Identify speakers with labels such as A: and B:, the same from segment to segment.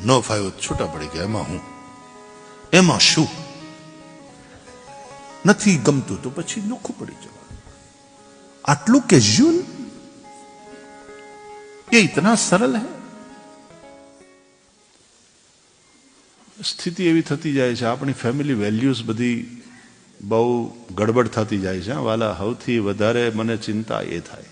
A: ન ફાવ્યો તો છૂટા પડી ગયા એમાં હું એમાં શું નથી ગમતું તો પછી નોખું પડી જવાનું આટલું કેઝ્યુઅલ ये इतना सरल है સ્થિતિ એવી થતી જાય છે આપણી ફેમિલી વેલ્યુઝ બધી બહુ ગડબડ થતી જાય છે હા, વાલા સૌથી વધારે મને ચિંતા એ થાય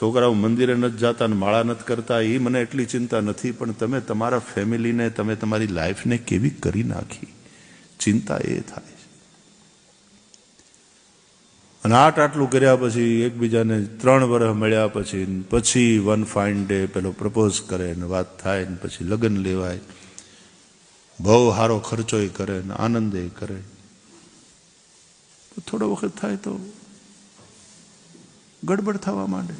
A: છોકરાઓ મંદિરે નથી જતા ને માળા નથી કરતા એ મને એટલી ચિંતા નથી, પણ તમે તમારા ફેમિલીને, તમે તમારી લાઈફને કેવી કરી નાખી? ચિંતા એ થાય અને આટ આટલું કર્યા પછી, એકબીજાને ત્રણ વર્ષ મળ્યા પછી પછી વન ફાઇન ડે પેલો પ્રપોઝ કરે ને વાત થાય ને પછી લગ્ન લેવાય. બહુ સારો ખર્ચોય કરે ને આનંદે કરે. થોડો વખત થાય તો ગડબડ થવા માંડે.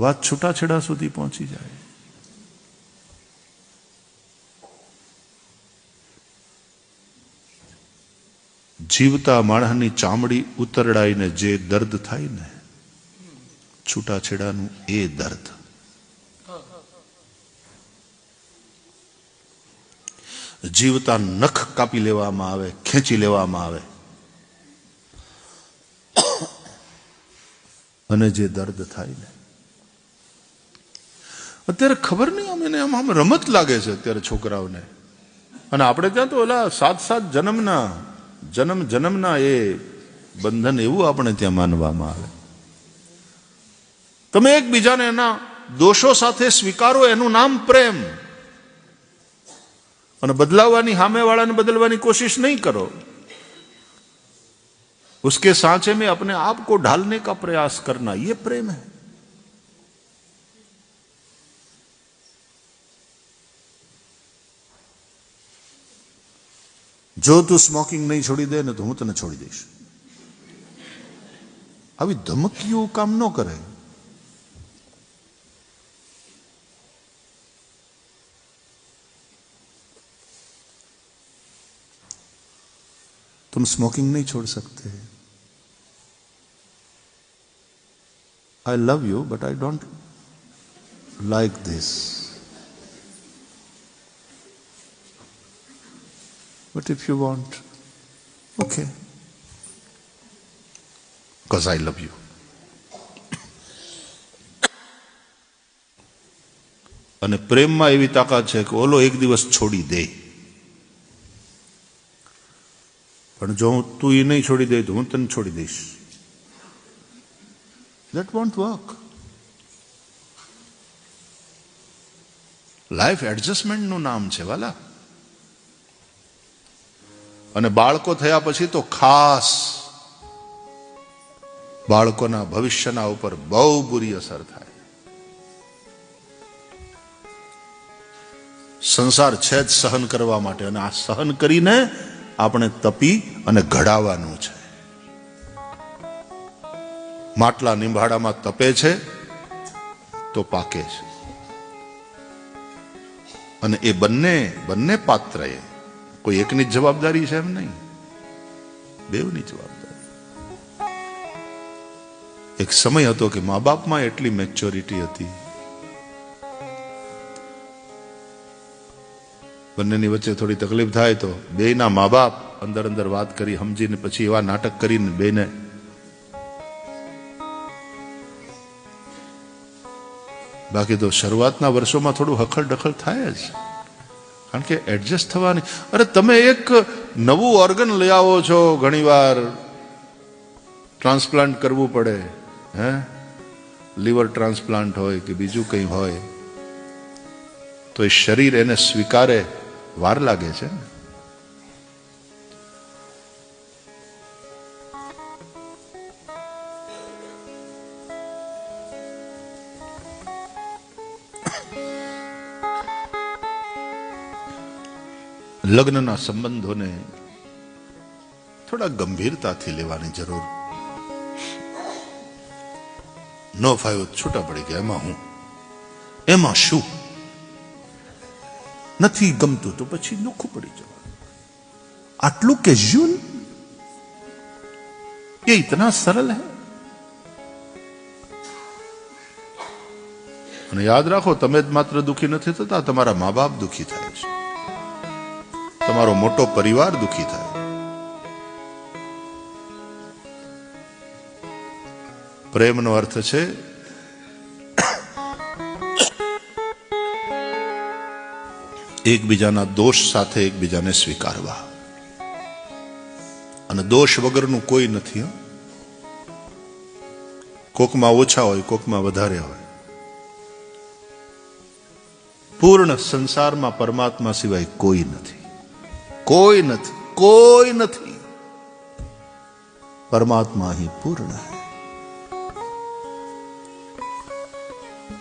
A: વાત છૂટાછેડા સુધી પહોંચી જાય. જીવતા માણસની ચામડી ઉતરડાઈને જે દર્દ થાય ને, છૂટાછેડાનું એ દર્દ. જીવતા નખ કાપી લેવામાં આવે, ખેંચી લેવામાં આવે. અને જે દર્દ થાય ને અત્યારે ખબર નહીં આમ એને આમ આમ રમત લાગે છે અત્યારે છોકરાઓને અને આપણે ત્યાં તો ઓલા સાત સાત જન્મના જન્મ જન્મના એ બંધન એવું આપણે ત્યાં માનવામાં આવે તમે એકબીજાને એના દોષો સાથે સ્વીકારો એનું નામ પ્રેમ અને બદલાવવાની સામેવાળાને બદલવાની कोशिश नहीं करो उसके सांचे में अपने आप को ढालने का प्रयास करना ये प्रेम है જો તું સ્મોકિંગ નહીં છોડી દે ને તો હું તને છોડી દઈશ આવી ધમકીઓ કામ ન કરે तुम स्मोकिंग नहीं छोड़ सकते I love you but I don't like this But if you want, okay. Because I love you. અને પ્રેમમાં એવી તાકાત છે કે ઓલો એક દિવસ છોડી દે. પણ જો તું એ નહીં છોડી દે તો હું તને છોડી દઈશ. દેટ વોન્ટ વર્ક લાઈફ એડજસ્ટમેન્ટનું નામ છે વાલા. અને બાળકો થયા પછી તો ખાસ બાળકોના ભવિષ્યના ઉપર બહુ બુરી અસર થાય. સંસાર છે જ સહન કરવા માટે અને આ સહન કરીને આપણે તપી અને ઘડાવાનું છે. માટલા નિંભાડામાં તપે છે તો પાકે છે. અને એ બંને બંને પાત્ર એ કોઈ એકની જ જવાબદારી છે એમ નહીં. બેવની જવાબદારી. એક સમય હતો કે મા બાપમાં એટલી મેચ્યોરિટી હતી. બંનેની વચ્ચે થોડી તકલીફ થાય તો બેના મા બાપ અંદર અંદર વાત કરી સમજીને પછી એવા નાટક કરીને બેને બાકી તો શરૂઆતના વર્ષોમાં થોડું હખડ ડખડ થાય જ. કારણ કે એડજસ્ટ થવાની. અરે તમે એક નવું ઓર્ગન લઈ આવો છો ઘણીવાર. ટ્રાન્સપ્લાન્ટ કરવું પડે, હે? લીવર ટ્રાન્સપ્લાન્ટ હોય કે બીજું કંઈ હોય, તો એ શરીર એને સ્વીકારે, વાર લાગે છે લગ્નના સંબંધોને થોડા ગંભીરતાથી લેવાની જરૂર ન ફાયો તો છૂટા પડી ગયા એમાં હું એમાં શું નથી ગમતું તો પછી નોખું પડી જવાનું આટલું કેઝ્યુઅલ ये इतना सरल है અને યાદ રાખો તમે જ માત્ર દુઃખી નથી થતા તમારા મા બાપ દુઃખી થાય છે તમારો મોટો પરિવાર દુઃખી થાય. પ્રેમનો અર્થ છે, એકબીજાના દોષ સાથે એકબીજાને સ્વીકારવા. અને દોષ વગરનું કોઈ નથી કોકમાં ઓછા હોય, કોકમાં વધારે હોય. પૂર્ણ સંસારમાં પરમાત્મા સિવાય કોઈ નથી. કોઈ નથી કોઈ નથી. પરમાત્મા અહીં પૂર્ણ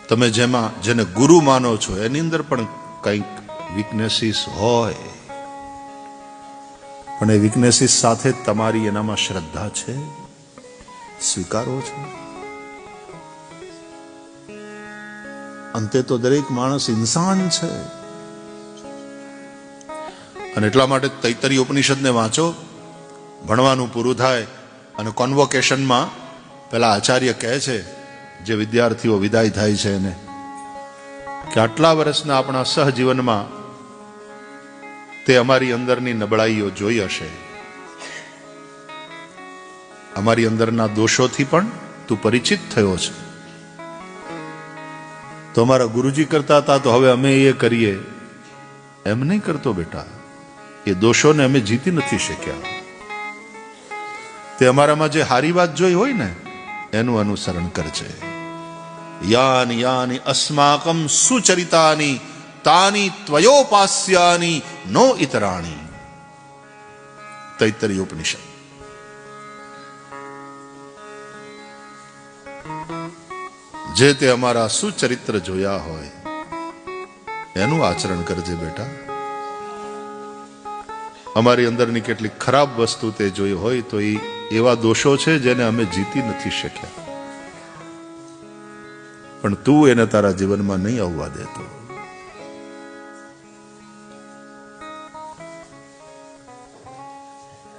A: તમે જેમાં, જેને ગુરુ માનો છો, એની અંદર પણ કંઈક વીકનેસીસ હોય. પણ એ વીકનેસીસ સાથે તમારી એનામાં શ્રદ્ધા છે? સ્વીકારો છો? અંતે તો દરેક માણસ ઇન્સાન છે. અને એટલા માટે તૈતરી ઉપનિષદને વાંચો. ભણવાનું પૂરું થાય અને કોન્વોકેશનમાં પેલા આચાર્ય કહે છે, જે વિદ્યાર્થીઓ વિદાય થાય છે એને. કે આટલા વર્ષના આપણા સહજીવનમાં તે અમારી અંદરની નબળાઈઓ જોઈ હશે. અમારી અંદરના દોષોથી પણ તું પરિચિત થયો છે. તો અમારા ગુરુજી કરતા હતા, તો હવે અમે એ કરીએ. એમ નહીં કરતો બેટા. એ દોષોને અમે જીતી નથી શક્યા. તે અમારામાં જે હારી વાત જોઈ હોય ને, એનું અનુસરણ કરજે. યાન યાની અસ્માકમ સુચરિતાની, તાની ત્વયોપાસ્યાની નો ઇતરાણી. તૈતરી ઉપનિષદ. જે તે અમારા સુચરિત્ર જોયા હોય, એનું આચરણ કરજે બેટા. અમારી અંદરની કેટલીક ખરાબ વસ્તુ તે જોઈ હોય તો એ એવા દોષો છે જેને અમે જીતી નથી શક્યા. પણ તું એને તારા જીવનમાં નહીં આવવા દેતો.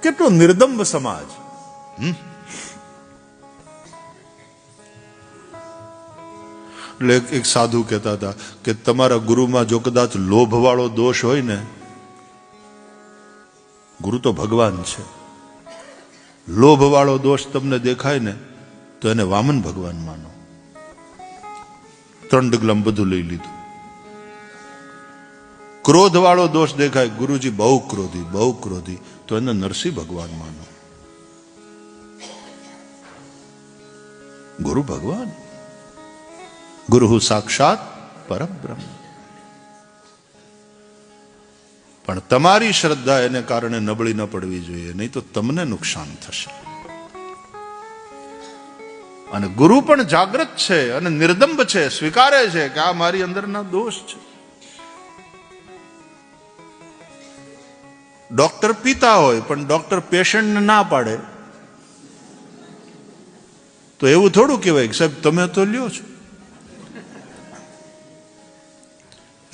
A: કેટલો નિર્દંબ સમાજ. એટલે એક- સાધુ કહેતા હતા કે તમારા ગુરુમાં જો કદાચ લોભ વાળો દોષ હોય ને ગુરુ તો ભગવાન છે. લોભવાળો દોષ તમને દેખાય ને, તો એને વામન ભગવાન માનો. ત્રણ ડગલમ બધું લઈ લીધું. ક્રોધ વાળો દોષ દેખાય, ગુરુજી બહુ ક્રોધી બહુ ક્રોધી, તો એને નરસિંહ ભગવાન માનો. ગુરુ ભગવાન. ગુરુ સાક્ષાત પરબ્રહ્મ. પણ તમારી શ્રદ્ધા એને કારણે નબળી ન પડવી જોઈએ, નહીં તો તમને નુકસાન થશે. અને ગુરુ પણ જાગૃત છે અને નિર્દંબ છે, સ્વીકારે છે કે આ મારી અંદરના દોષ છે. ડોક્ટર પીતા હોય, પણ ડોક્ટર પેશન્ટને ના પાડે. તો એવું થોડું કહેવાય કે સાહેબ, તમે તો લ્યો છો.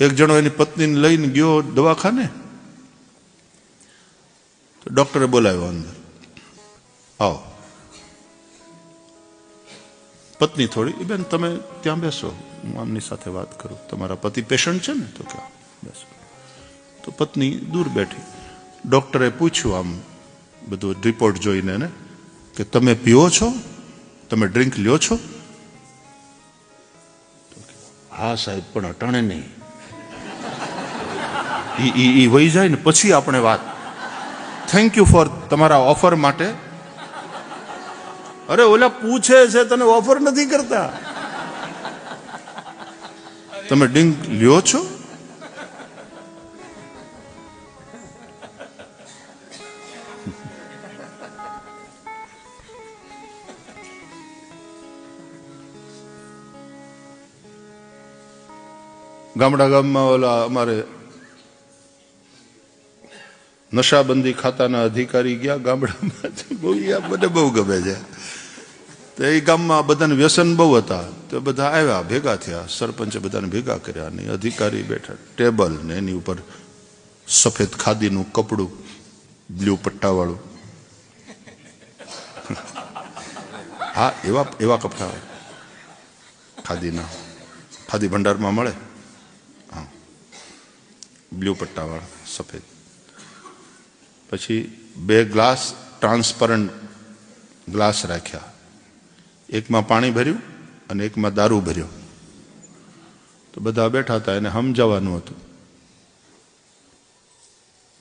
A: એક જણો એની પત્નીને લઈને ગયો દવાખાને. તો ડોક્ટરે બોલાવ્યો અંદર. આવો. પત્ની થોડી બેન, તમે ત્યાં બેસો. હું આમની સાથે વાત કરું. તમારા પતિ પેશન્ટ છે ને? તો કે, બેસો. તો પત્ની દૂર બેઠી. ડૉક્ટરે પૂછ્યું આમ બધું રિપોર્ટ જોઈને એને કે, તમે પીઓ છો? તમે ડ્રિંક લ્યો છો? હા સાહેબ, પણ અટાણે નહીં. ઈ ઈ વહી જાય ને પછી આપણે વાત. થેન્ક યુ ફોર તમારા ઓફર માટે. અરે ઓલા પૂછે છે, તને ઓફર નથી કરતા? તમે ડિંક લ્યો છો? ગામડા ગામમાં ઓલા અમારે નશાબંધી ખાતાના અધિકારી ગયા ગામડામાં બહુ મને બહુ ગમે છે. તો એ ગામમાં બધાને વ્યસન બહુ હતા. તો બધા આવ્યા, ભેગા થયા. સરપંચે બધાને ભેગા કર્યા અને અધિકારી બેઠા. ટેબલ ને એની ઉપર સફેદ ખાદીનું કપડું, બ્લુ પટ્ટાવાળું. હા, એવા એવા કપડા ખાદીના. ખાદી ભંડારમાં મળે? હા. બ્લુ પટ્ટાવાળા, સફેદ. પછી બે ગ્લાસ ટ્રાન્સપરન્ટ ગ્લાસ રાખ્યા. એકમાં પાણી ભર્યું અને એકમાં દારૂ ભર્યો. તો બધા બેઠા હતા, એને સમજાવવાનું હતું.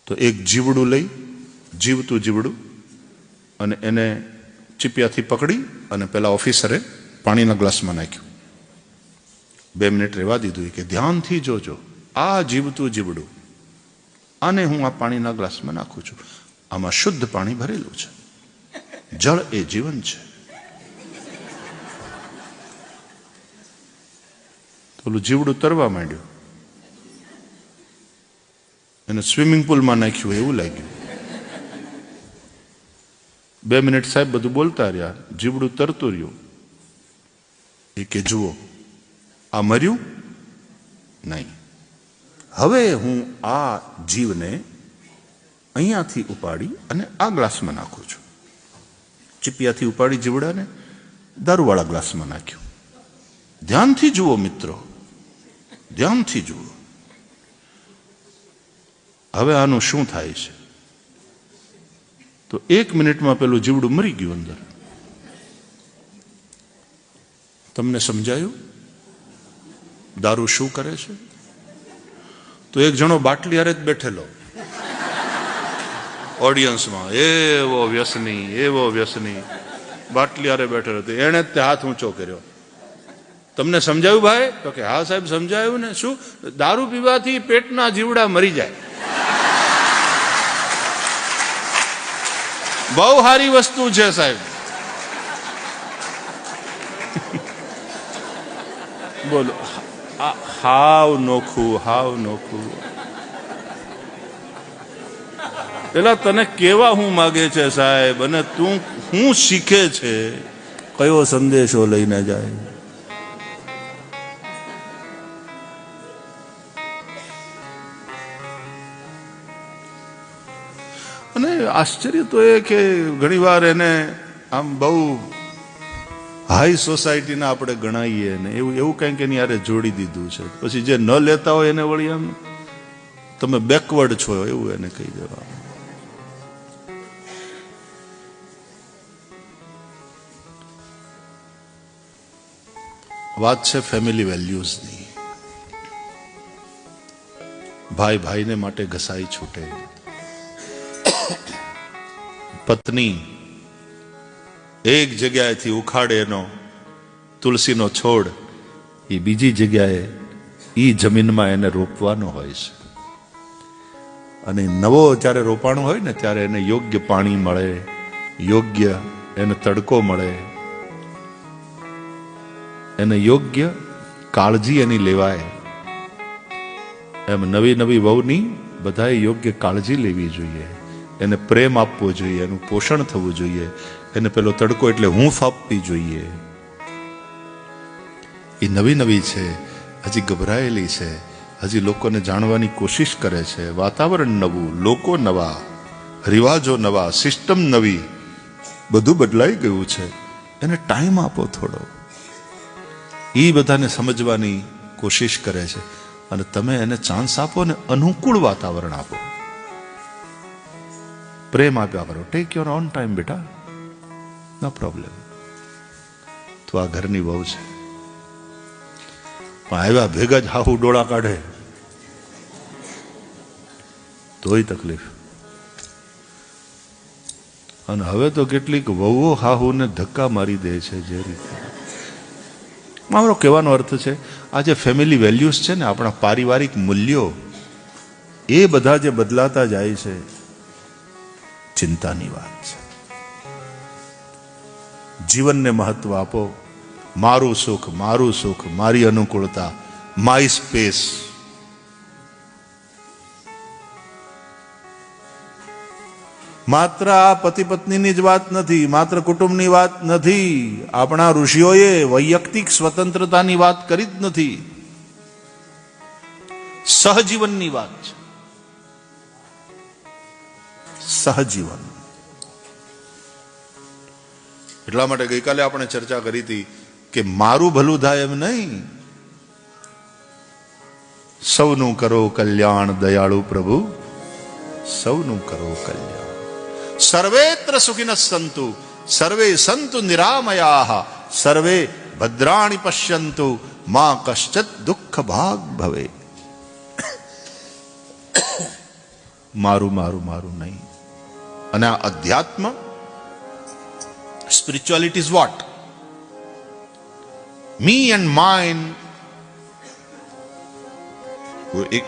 A: તો એક જીવડું લઈ, જીવતું જીવડું, અને એને ચીપિયાથી પકડી અને પેલા ઓફિસરે પાણીના ગ્લાસમાં નાખ્યું. બે મિનિટ રહેવા દીધું કે ધ્યાનથી જોજો, આ જીવતું જીવડું આને હું આ પાણીના ગ્લાસમાં નાખું છું. આમાં શુદ્ધ પાણી ભરેલું છે. જળ એ જીવન છે. પેલું જીવડું તરવા માંડ્યું. એને સ્વિમિંગ પુલમાં નાખ્યું એવું લાગ્યું. બે મિનિટ સાહેબ બધું બોલતા રહ્યા. જીવડું તરતું રહ્યું. એ કે જુઓ, આ મર્યું? નહીં. હવે હું આ જીવને અહીંયાથી ઉપાડી અને આ ગ્લાસમાં નાખું છું. ચીપિયાથી ઉપાડી જીવડાને દારૂવાળા ગ્લાસમાં નાખ્યું. ધ્યાનથી જુઓ મિત્રો, ધ્યાનથી જુઓ. હવે આનું શું થાય છે? તો એક મિનિટમાં પેલું જીવડું મરી ગયું અંદર. તમને સમજાયું? દારૂ શું કરે છે? તો એક જણો બાટલી હારે જ બેઠેલો. ઓડિયન્સમાં એવો વ્યસની એવો વ્યસની. બાટલી હારે બેઠેલો હતો. એણે જ તે હાથ ઊંચો કર્યો. તમને સમજાયું ભાઈ? તો કે, હા સાહેબ, સમજાયું ને. શું? દારૂ પીવાથી પેટના જીવડા મરી જાય. બહુ સારી વસ્તુ છે સાહેબ. બોલો. હાવ નોખું હાવ નોખું. પેલા તને કેવા હું માગે છે સાહેબ? અને તું હું શીખે છે? કયો સંદેશો લઈને જાય? અને આશ્ચર્ય તો એ કે ઘણીવાર એને આમ બહુ હાઈ સોસાયટીના આપણે ગણાઈએ ને, એવું એવું કંઈક એની યારે જોડી દીધું છે. પછી જે ન લેતા હોય એને વળી આમ તમે બેકવર્ડ છો, એવું એને કહી દેવા વાત છે ફેમિલી વેલ્યુઝની ભાઈ ભાઈને માટે ઘસાઈ છૂટે. પત્ની એક જગ્યાએથી ઉખાડે એનો તુલસીનો છોડ, એ બીજી જગ્યાએ એ જમીનમાં એને રોપવાનો હોય છે. અને નવો જ્યારે રોપાણો હોય ને, ત્યારે એને યોગ્ય પાણી મળે, યોગ્ય એને તડકો મળે, એને યોગ્ય કાળજી એની લેવાય. એમ નવી નવી વહુની બધાએ યોગ્ય કાળજી લેવી જોઈએ. એને પ્રેમ આપવો જોઈએ, એનું પોષણ થવું જોઈએ. એને પેલો તડકો એટલે હું ફાપવી જોઈએ. એ નવી નવી છે, હજી ગભરાયેલી છે, હજી લોકોને જાણવાની કોશિશ કરે છે. વાતાવરણ નવું, લોકો નવા, રિવાજો નવા, સિસ્ટમ નવી, બધું બદલાઈ ગયું છે. એને ટાઈમ આપો થોડો. એ બધાને સમજવાની કોશિશ કરે છે. અને તમે એને ચાન્સ આપો ને અનુકૂળ વાતાવરણ આપો. પ્રેમ આપ્યા કરો. ટેક યોર ઓન ટાઈમ બેટા. નો પ્રોબ્લેમ તો આ ઘરની વહુ છે. પણ આવ્યા ભેગા જ હાહુ ડોળા કાઢે. તોય તકલીફ. અને હવે તો કેટલીક વહુઓ હાહુને ધક્કા મારી દે છે જે રીતે. મારો કહેવાનો અર્થ છે, આ જે ફેમિલી વેલ્યુઝ છે ને, આપણા પારિવારિક મૂલ્યો, એ બધા જે બદલાતા જાય છે, ચિંતાની વાત છે. જીવનને મહત્વ આપો. મારું સુખ મારું સુખ, મારી અનુકૂળતા માય સ્પેસ માત્ર આ પતિ પત્નીની જ વાત નથી, માત્ર કુટુંબની વાત નથી. આપણા ઋષિઓએ વૈયક્તિક સ્વતંત્રતાની વાત કરી જ નથી. સહજીવનની વાત છે. સહજીવન. એટલા માટે ગઈકાલે આપણે ચર્ચા કરી હતી કે મારું ભલું થાય એમ નહીં. સૌનું કરો કલ્યાણ દયાળુ પ્રભુ. સૌનું કરો કલ્યાણ. સર્વેત્ર સુખિન સંતુ, સર્વે સંતુ નિરામયા, સર્વે ભદ્રાણી પશ્યંતુ, માં કશ્ચિત દુઃખ ભાગ ભવે. મારું મારું મારું નહીં. અને આ અધ્યાત્મ spirituality is what me and mine. એક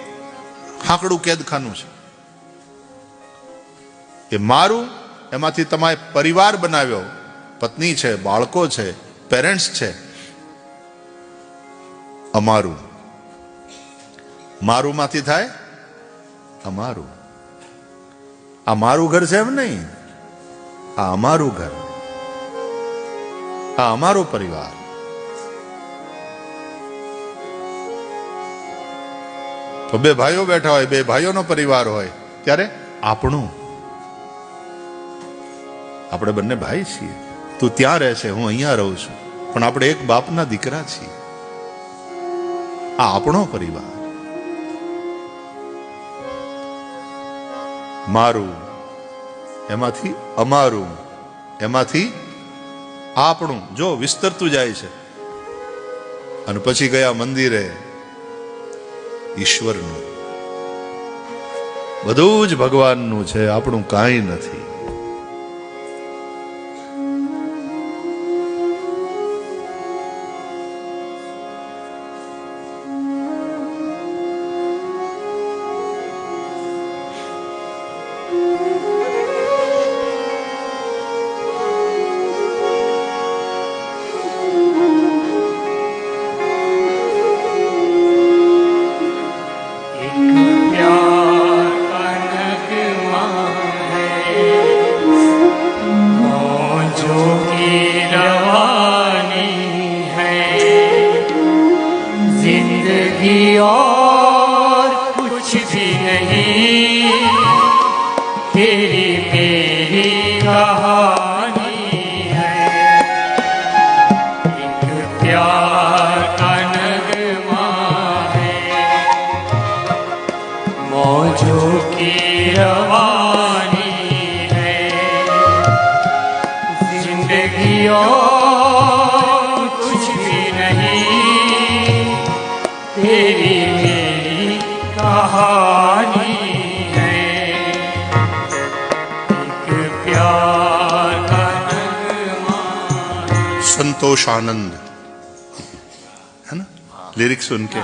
A: હાંકડું કેદખાનું છે એ મારું એમાંથી તમારે પરિવાર બનાવ્યો પત્ની છે બાળકો છે પેરેન્ટ્સ છે અમારું મારું માંથી થાય અમારું આ મારું ઘર છે એમ નહીં આ અમારું ઘર આ અમારો પરિવાર. તો બે ભાઈઓ બેઠા હોય, બે ભાઈઓનો પરિવાર હોય, ત્યારે આપણું. આપણે બંને ભાઈ છીએ. તું ત્યાં રહે છે, હું અહીંયા રહું છું. પણ આપણે એક બાપના દીકરા છીએ. આ આપણો પરિવાર. મારું, એમાંથી અમારું, એમાંથી આપણું જો વિસ્તરતું જાય છે. અને પછી ગયા મંદિરે? ઈશ્વરનું. બધું જ ભગવાનનું છે, આપણું કાંઈ નથી. संतोष आनंद है ना? लिरिक्स सुन के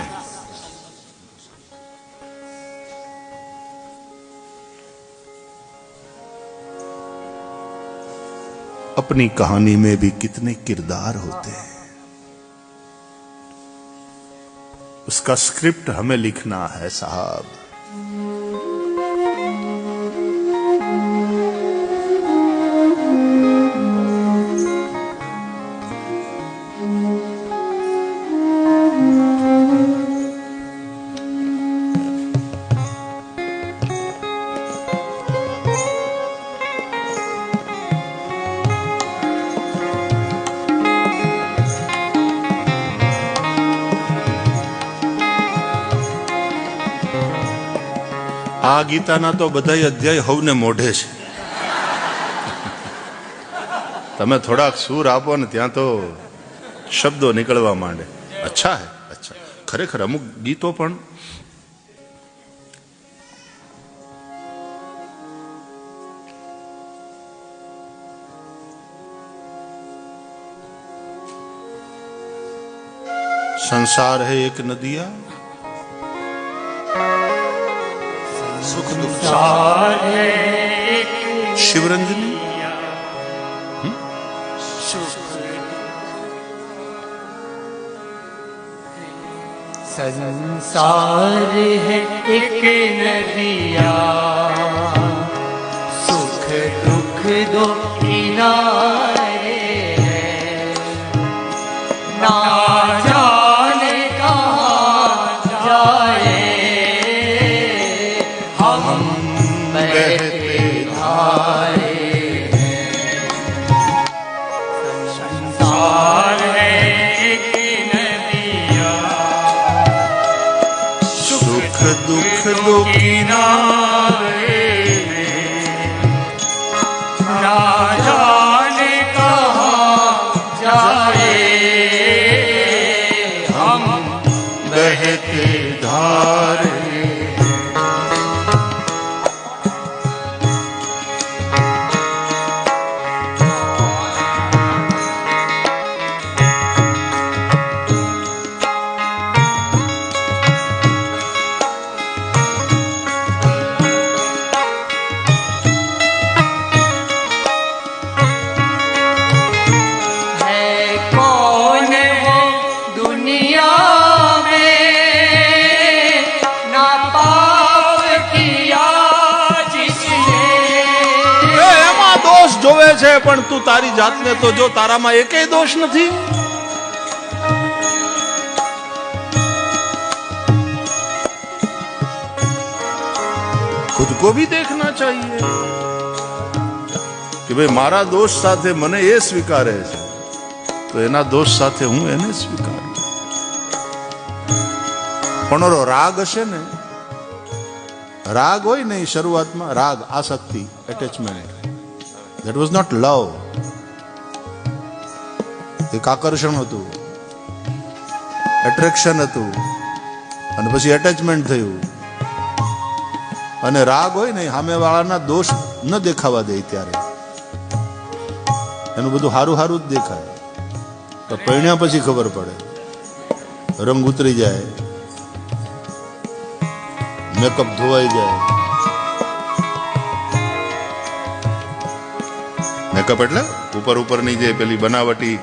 A: अपनी कहानी में भी कितने किरदार होते हैं। उसका स्क्रिप्ट हमें लिखना है साहब। ગીતાના તો બધા અધ્યાય હવને મોઢે છે. તમે થોડાક સૂર આપો ને ત્યાં તો શબ્દો નીકળવા માંડે. અચ્છા હે, અચ્છા. ખરેખર અમુક ગીતો પણ સંસાર હે એક નદિયા सुख दुख
B: सारे एक
A: शिवरंजनी
B: संसार है एक नदिया सुख दुख दो किनारे
A: પણ તું તારી જાતને તો જો તારામાં એકેય દોષ નથી. ખુદ કો ભી દેખના ચાહીએ કે ભાઈ મારા દોષ સાથે મને એ સ્વીકારે છે. તો એના દોષ સાથે હું એને સ્વીકાર. પણ ઓરો રાગ હશે ને, રાગ હોય ને શરૂઆતમાં, રાગ, આસક્તિ attachment that was not love એક આકર્ષણ હતું. એટ્રેક્શન હતું. અને પછી એટેચમેન્ટ થયું. અને રાગ હોય ને સામેવાળાના દોષ ન દેખાવા દે ત્યારે. એનું બધું હારું હારું જ દેખાય. તો પરણ્યા પછી ખબર પડે. રંગ ઉતરી જાય. મેકઅપ ધોવાઈ જાય. મેકઅપ એટલે ઉપર ઉપરની જે પેલી બનાવટી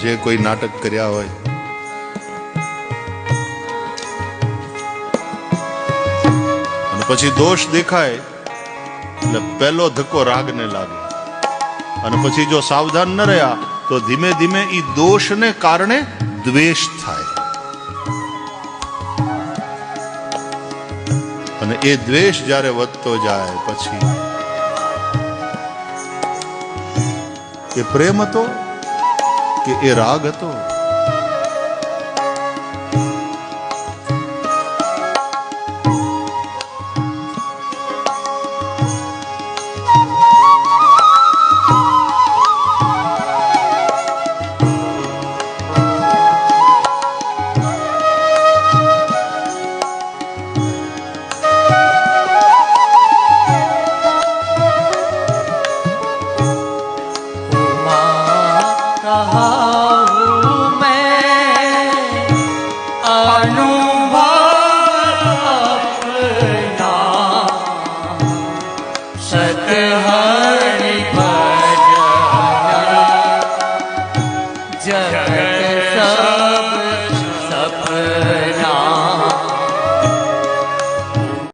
A: જે કોઈ નાટક કર્યા હોય. અને પછી દોષ દેખાય એટલે પહેલો ધક્કો રાગને લાગે. અને પછી જો સાવધાન ન રહ્યા તો ધીમે ધીમે એ દોષને કારણે દ્વેષ થાય. અને એ દ્વેષ જ્યારે વધતો જાય પછી એ પ્રેમ હતો કે એ રાગ હતો?